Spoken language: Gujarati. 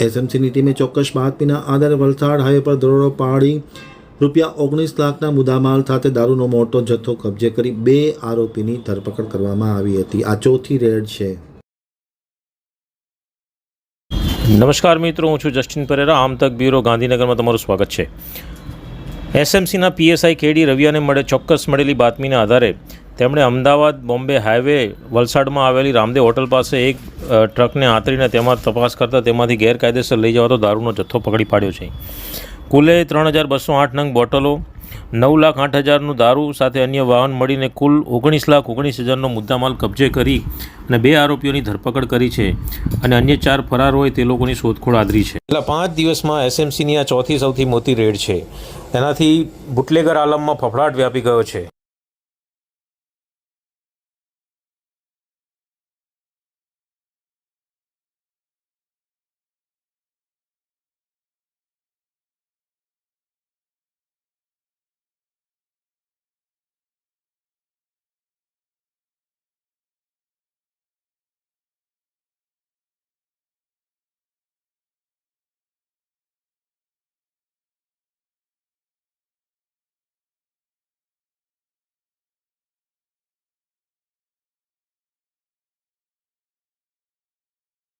એસએમસીની ટીમે ચોક્કસ બાતમીના આધારે વલસાડ હાઈવે પર દરોડો પાડી રૂપિયા ઓગણીસ લાખના મુદ્દામાલ સાથે દારૂનો મોટો જથ્થો કબજે કરી બે આરોપીની ધરપકડ કરવામાં આવી હતી. આ ચોથી રેડ છે. નમસ્કાર મિત્રો, હું છું જસ્ટિન પરેરા. આમ તક બ્યુરો ગાંધીનગરમાં તમારું સ્વાગત છે. એસએમસીના પીએસઆઈ કેડી રવિયાને મળે ચોક્કસ મળેલી બાતમીના આધારે તેમણે અમદાવાદ, બોમ્બે હાઈવે વલસાડમાં આવેલી રામદેવ હોટલ પાસે એક ટ્રકને આંતરીને તેમાં તપાસ કરતાં તેમાંથી ગેરકાયદેસર લઈ જવાતો દારૂનો જથ્થો પકડી પાડ્યો છે. કુલે ત્રણ હજાર બસો આઠ નંગ બોટલો, નવ લાખ આઠ હજારનું દારૂ સાથે અન્ય વાહન મળીને કુલ ઓગણીસ લાખ ઓગણીસ હજારનો મુદ્દામાલ કબજે કરી અને બે આરોપીઓની ધરપકડ કરી છે અને અન્ય ચાર ફરાર હોય તે લોકોની શોધખોળ આદરી છે. છેલ્લા પાંચ દિવસમાં એસએમસીની આ ચોથી સૌથી મોટી રેડ છે. તેનાથી બુટલેગર આલમમાં ફફડાટ વ્યાપી ગયો છે.